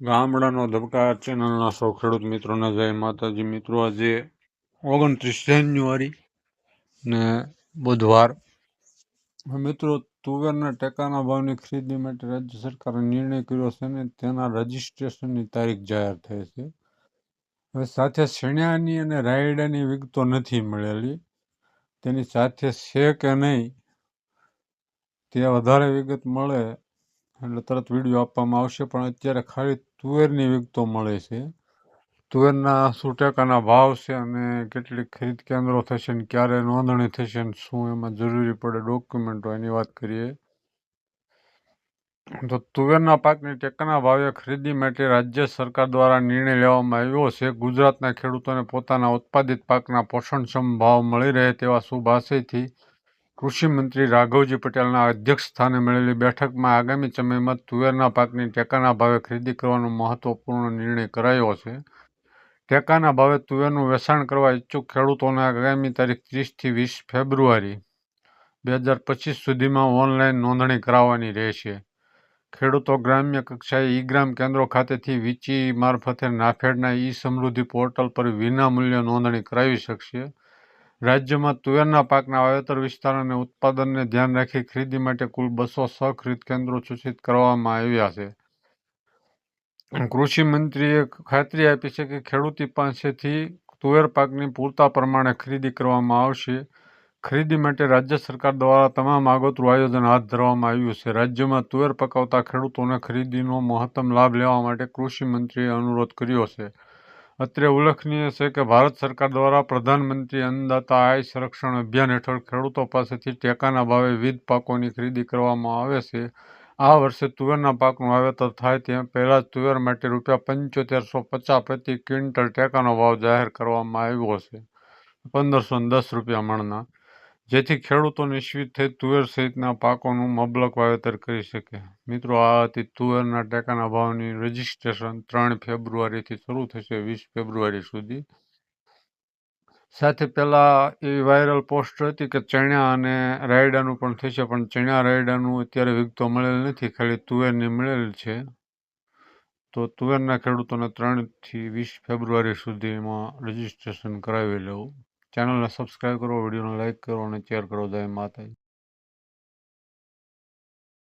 ગામડાનો ધબકા ચેનલના સૌ ખેડૂત મિત્રોને જય માતાજી. મિત્રો, આજે ઓગણત્રીસ જાન્યુઆરી ને બુધવાર. મિત્રો, તુવેરના ટેકાના ભાવની ખરીદી માટે રાજ્ય સરકારે નિર્ણય કર્યો છે ને તેના રજીસ્ટ્રેશનની તારીખ જાહેર થઈ છે. હવે સાથે શેણ્યાની અને રાયડાની વિગતો નથી મળેલી. તેની સાથે છે કે નહીં, તે વધારે વિગત મળે એટલે તરત વીડિયો આપવામાં આવશે, પણ અત્યારે ખાલી તુવેરની વિગતો મળે છે. તુવેરના શું ટેકાના ભાવ છે અને કેટલી ખરીદ કેન્દ્રો થશે ને ક્યારે નોંધણી થશે ને શું એમાં જરૂરી પડે ડોક્યુમેન્ટો એની વાત કરીએ. તો તુવેરના પાકની ટેકાના ભાવે ખરીદી માટે રાજ્ય સરકાર દ્વારા નિર્ણય લેવામાં આવ્યો છે. ગુજરાતના ખેડૂતોને પોતાના ઉત્પાદિત પાકના પોષણક્ષમ ભાવ મળી રહે તેવા શુભ આશયથી કૃષિ મંત્રી રાઘવજી પટેલના અધ્યક્ષ સ્થાને મળેલી બેઠકમાં આગામી સમયમાં તુવેરના પાકની ટેકાના ભાવે ખરીદી કરવાનો મહત્વપૂર્ણ નિર્ણય કરાયો છે. ટેકાના ભાવે તુવેરનું વેચાણ કરવા ઈચ્છુક ખેડૂતોને આગામી તારીખ ત્રીસથી વીસ ફેબ્રુઆરી બે હજાર પચીસ સુધીમાં ઓનલાઈન નોંધણી કરાવવાની રહેશે. ખેડૂતો ગ્રામ્ય કક્ષાએ ઈ ગ્રામ કેન્દ્રો ખાતેથી વીચી મારફતે નાફેડના ઈ સમૃદ્ધિ પોર્ટલ પર વિના મૂલ્યે નોંધણી કરાવી શકશે. રાજ્યમાં તુવેરના પાકના વાવેતર વિસ્તાર અને ઉત્પાદનને ધ્યાન રાખી ખરીદી માટે કુલ બસો છ ખરીદ કેન્દ્રો સૂચિત કરવામાં આવ્યા છે. કૃષિ મંત્રીએ ખાતરી આપી છે કે ખેડૂતી પાસેથી તુવેર પાકની પૂરતા પ્રમાણે ખરીદી કરવામાં આવશે. ખરીદી માટે રાજ્ય સરકાર દ્વારા તમામ આગોતરું આયોજન હાથ ધરવામાં આવ્યું છે. રાજ્યમાં તુવેર પકાવતા ખેડૂતોને ખરીદીનો મહત્તમ લાભ લેવા માટે કૃષિ મંત્રીએ અનુરોધ કર્યો છે. અત્રે ઉલ્લેખનીય છે કે ભારત સરકાર દ્વારા પ્રધાનમંત્રી અન્નદાતા આય સંરક્ષણ અભિયાન હેઠળ ખેડૂતો પાસેથી ટેકાના ભાવે વિવિધ પાકોની ખરીદી કરવામાં આવે છે. આ વર્ષે તુવેરના પાકનું વાવેતર થાય તે પહેલાં જ તુવેર માટે રૂપિયા પંચોતેરસો પચાસ પ્રતિ ક્વિન્ટલ ટેકાનો ભાવ જાહેર કરવામાં આવ્યો છે. પંદરસો દસ રૂપિયા મણના. જેથી ખેડૂતો નિશ્ચિત થઈ તુવેર સહિતના પાકોનું મબલક વાવેતર કરી શકે. મિત્રો, આ હતી તુવેરના ટેકાના ભાવની રજીસ્ટ્રેશન ત્રણ ફેબ્રુઆરીથી શરૂ થશે વીસ ફેબ્રુઆરી સુધી. સાથે પહેલાં એવી વાયરલ પોસ્ટ હતી કે ચણ્યા અને રાયડાનું પણ થશે, પણ ચણ્યા રાયડાનું અત્યારે વિગતો મળેલ નથી, ખાલી તુવેરની મળેલ છે. તો તુવેરના ખેડૂતોને ત્રણથી વીસ ફેબ્રુઆરી સુધીમાં રજીસ્ટ્રેશન કરાવી લેવું. ચેનલને સબસ્ક્રાઈબ કરો વિડીયોને લાઇક કરો અને શેર કરો જય માતાજી.